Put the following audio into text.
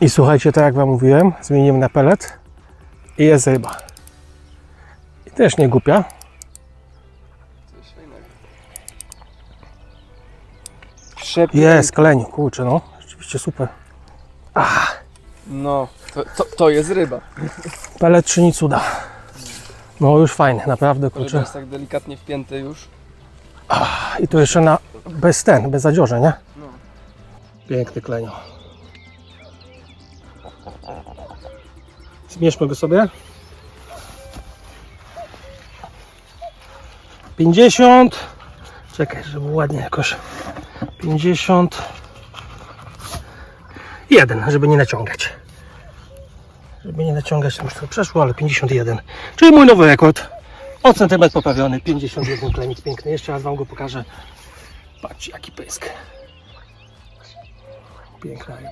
I słuchajcie, tak jak Wam mówiłem, zmieniłem na pelet i jest ryba. I też nie głupia. Jest, kleniu, kurczę, no. Rzeczywiście super. No, to, to, to jest ryba. Pelet czy nic cuda. No już fajny, naprawdę, Ryba kurczę. jest tak delikatnie wpięty już. I to jeszcze na, bez ten, bez zadziorze, nie? No. Piękny klenio. Zmierzmy go sobie. 50. Czekaj, żeby ładnie jakoś. 50. Jeden, żeby nie naciągać. Żeby nie naciągać, to już to przeszło, ale 51. Czyli mój nowy rekord. O centymetr poprawiony. 51 klemik piękny. Jeszcze raz Wam go pokażę. Patrzcie, jaki pysk. Piękna.